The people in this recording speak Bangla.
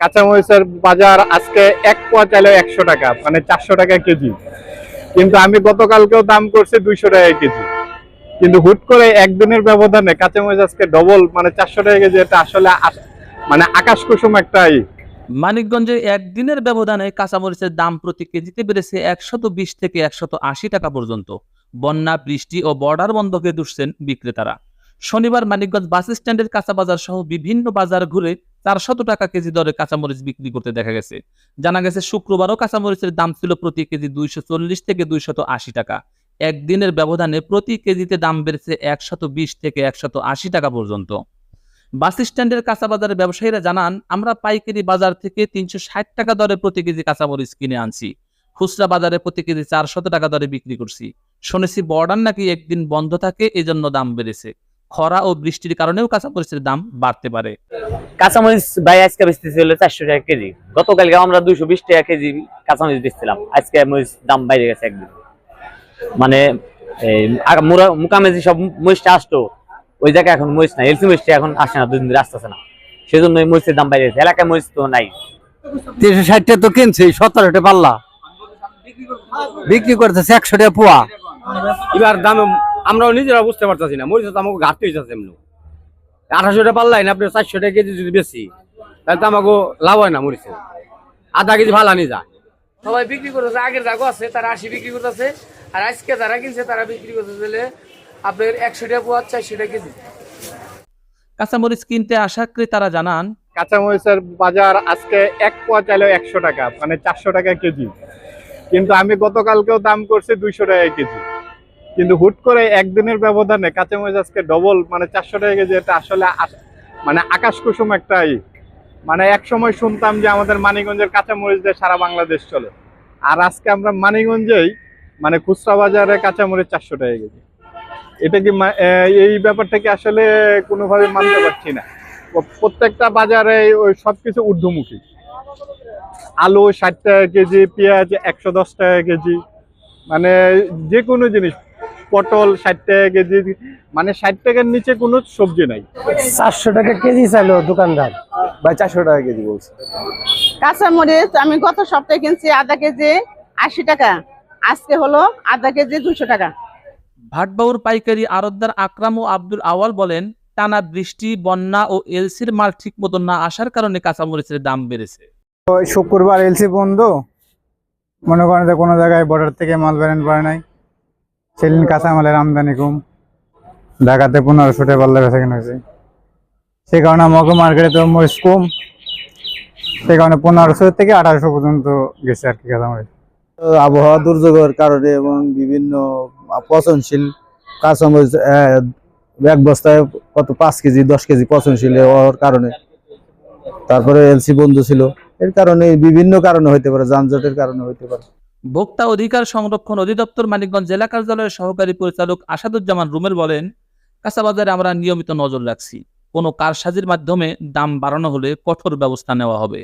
কাঁচামরিচের বাজার আজকে এক পোয়া চাইলে একশো টাকা মানে চারশো টাকা কেজি। কিন্তু আমি গতকালকেও দাম করছি দুইশো টাকা কেজি। কিন্তু হুট করে একদিনের ব্যবধানে কাঁচামরিচ আজকে ডবল মানে চারশো টাকা কেজি, এটা আসলে আস- মানে আকাশ কুসুম একটা। মানিকগঞ্জে একদিনের ব্যবধানে কাঁচামরিচের দাম প্রতি কেজিতে বেড়েছে একশত বিশ থেকে একশত আশি টাকা পর্যন্ত। বন্যা, বৃষ্টি ও বর্ডার বন্ধকে দুষছেন বিক্রেতারা। শনিবার মানিকগঞ্জ বাস স্ট্যান্ডের কাঁচা বাজার সহ বিভিন্ন বাজার ঘুরে চারশত টাকা কেজি দরে কাঁচামরিচ বিক্রি করতে দেখা গেছে। জানা গেছে, শুক্রবারও কাঁচামরিচের দাম ছিল প্রতি কেজি দুইশো চল্লিশ থেকে দুইশত আশি টাকা। একদিনের ব্যবধানে প্রতি কেজিতে দাম বেড়েছে একশত বিশ থেকে একশত আশি টাকা পর্যন্ত। বাস স্ট্যান্ডের কাঁচা বাজারের ব্যবসায়ীরা জানান, আমরা পাইকারি বাজার থেকে তিনশো ষাট টাকা দরে প্রতি কেজি কাঁচামরিচ কিনে আনছি। খুচরা বাজারে প্রতি কেজি চারশত টাকা দরে বিক্রি করছি। শুনেছি বর্ডার নাকি একদিন বন্ধ থাকে, এজন্য দাম বেড়েছে। খরা ও বৃষ্টির কারণেও কাঁচামরিচের দাম বাড়তে পারে। কাঁচামরিচ ভাই আজকে বেচতেছি হলো চারশো টাকা কেজি। গতকালকে আমরা দুইশো বিশ টাকা কেজি কাঁচামরিচ বেচছিলাম। আজকে মরিচ দাম বাইরে গেছে একদিন মানে মুকামেজি সব মরিচটা আসতো ওই জায়গায় এখন মরিচ নাই। এলসি মরিচটা এখন আসে না দুদিন ধরে আসতেছে না। সেই জন্য মরিচের দাম বাইরে গেছে। এলাকায় মরিচ তো নাই। তিনশো ষাটটা তো কিনছি সতেরোটা পাল্লা। বিক্রি করতেছে একশো টাকা পোয়া। এবার দাম আমরাও নিজেরা বুঝতে পারতেছি না। মরিচ তো আমাকে ঘাটতি হয়েছে এমনি। আঠাশশো টাকা পাল্লাই না আপনি চারশো টাকা কেজি যদি বেশি তাহলে তো আমাকে লাভ হয় না মরিচে আধা কেজি ভালো আনি যায় সবাই বিক্রি করতেছে আগের জাগো আছে তারা আশি বিক্রি করতেছে আর আজকে যারা কিনছে তারা বিক্রি করতেছে আপনার একশো টাকা পোয়া চারশো টাকা কেজি। কাঁচামরিচ কিনতে আসা ক্রেতারা জানান কাঁচামরিচের বাজার আজকে এক পোয়া চাইলে একশো টাকা মানে চারশো টাকা কেজি। কিন্তু আমি গতকালকেও দাম করছি দুইশো টাকা কেজি। কিন্তু হুট করে একদিনের ব্যবধানে কাঁচামরিচ আজকে ডবল মানে চারশো টাকা কেজি, এটা আসলে মানে আকাশ কুসুম একটা ই। মানে এক সময় শুনতাম যে আমাদের মানিকগঞ্জের কাঁচামরিচ দিয়ে সারা বাংলাদেশ চলে। আর আজকে আমরা মানিকগঞ্জেই মানে খুচরা বাজারে কাঁচামরিচ চারশো টাকা কেজি। এটা কি এই ব্যাপারটা কি আসলে কোনোভাবে মানতে পারছি না। প্রত্যেকটা বাজারে ওই সব কিছু ঊর্ধ্বমুখী। আলু ষাট টাকা কেজি, পেঁয়াজ একশো দশ টাকা কেজি মানে যে কোনো জিনিস পটল ষাট টাকা কেজি মানে ষাট টাকার নিচে কোনো সবজি নাই। চারশো টাকা কেজি চাইলো দোকানদার। ভাই চারশো টাকা কেজি বলছে। কাঁচামরিচ আমি গত সপ্তাহে কিনছি আধা কেজি আশি টাকা আজকে হলো আধা কেজি দুশো টাকা। ভাটবাউর পাইকারি আরতদার আকরাম ও আব্দুল আওয়াল বলেন টানা বৃষ্টি বন্যা ও এলসির মাল ঠিক মতো না আসার কারণে কাঁচামরিচের দাম বেড়েছে। শুক্রবার এলসি বন্ধ মনে করেন যে কোনো জায়গায় বর্ডার থেকে মাল বেরেন পারে নাই। সেদিন কাঁচামালের আমদানি কম। ঢাকাতে পনেরোশো টাকা পাল্লা বেচা কেনা হয়েছে। সে কারণে আমাকে মার্কেটে তো মরিচ কম। সে কারণে পনেরোশো থেকে আঠারোশো পর্যন্ত গেছে আর কি কাঁচামরিচ আবহাওয়া দুর্যোগের কারণে এবং বিভিন্ন পচনশীল কাঁচামরিচ এক বস্তায় কত পাঁচ কেজি, দশ কেজি পচনশীল হওয়ার কারণে। তারপরে এলসি বন্ধু ছিল। এর কারণে বিভিন্ন কারণে হইতে পারে, যানজটের কারণে হইতে পারে। ভোক্তা অধিকার সংরক্ষণ অধিদপ্তর মানিকগঞ্জ জেলা কার্যালয়ের সহকারী পরিচালক আসাদুজ্জামান রুমেল বলেন, কাঁচাবাজারে আমরা নিয়মিত নজর রাখছি। কোনো কারসাজির মাধ্যমে দাম বাড়ানো হলে কঠোর ব্যবস্থা নেওয়া হবে।